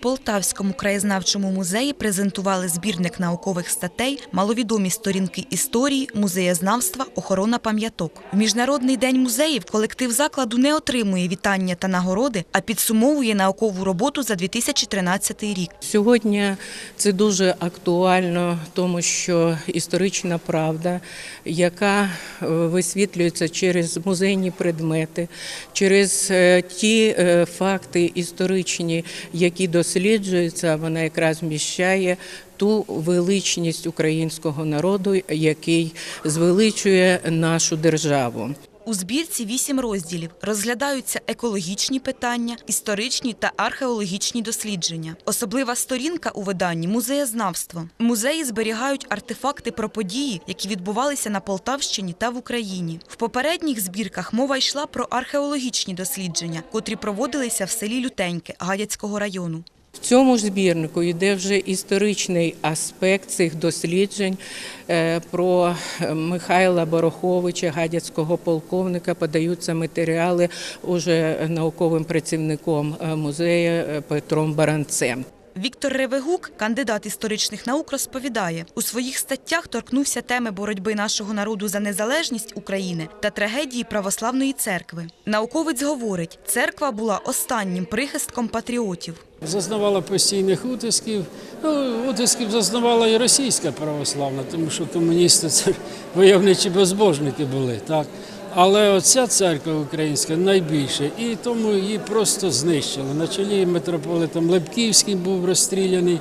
Полтавському краєзнавчому музеї презентували збірник наукових статей, маловідомі сторінки історії, музеєзнавства, охорона пам'яток. В Міжнародний день музеїв колектив закладу не отримує вітання та нагороди, а підсумовує наукову роботу за 2013 рік. Сьогодні це дуже актуально, тому що історична правда, яка висвітлюється через музейні предмети, через е, ті е, факти історичні, які досліджуються, вона якраз вміщає ту величність українського народу, який звеличує нашу державу. У збірці вісім розділів розглядаються екологічні питання, історичні та археологічні дослідження. Особлива сторінка у виданні музеєзнавство. Музеї зберігають артефакти про події, які відбувалися на Полтавщині та в Україні. В попередніх збірках мова йшла про археологічні дослідження, котрі проводилися в селі Лютеньке Гадяцького району. В цьому ж збірнику йде вже історичний аспект цих досліджень Е, про Михайла Бороховича, гадяцького полковника. Подаються матеріали уже науковим працівником е, музею е, Петром Баранцем. Віктор Ревегук, кандидат історичних наук, розповідає, у своїх статтях торкнувся теми боротьби нашого народу за незалежність України та трагедії православної церкви. Науковець говорить, церква була останнім прихистком патріотів. Зазнавала постійних утисків. Ну, утисків зазнавала і російська православна, тому що комуністи це войовничі безбожники були. Так? Але оця церква українська найбільше, і тому її просто знищили. На чолі митрополитом Лепківським був розстріляний.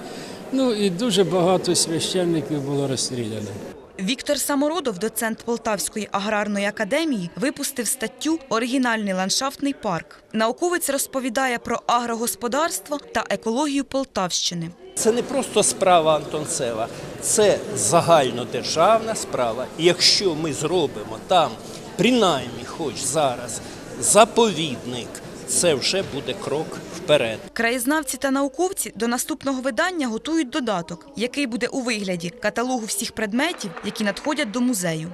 Ну і дуже багато священників було розстріляно. Віктор Самородов, доцент Полтавської аграрної академії, випустив статтю Оригінальний ландшафтний парк. Науковець розповідає про агрогосподарство та екологію Полтавщини. Це не просто справа Антонцева, це загальнодержавна справа. І якщо ми зробимо там, принаймні, хоч зараз, заповідник, це вже буде крок вперед. Краєзнавці та науковці до наступного видання готують додаток, який буде у вигляді каталогу всіх предметів, які надходять до музею.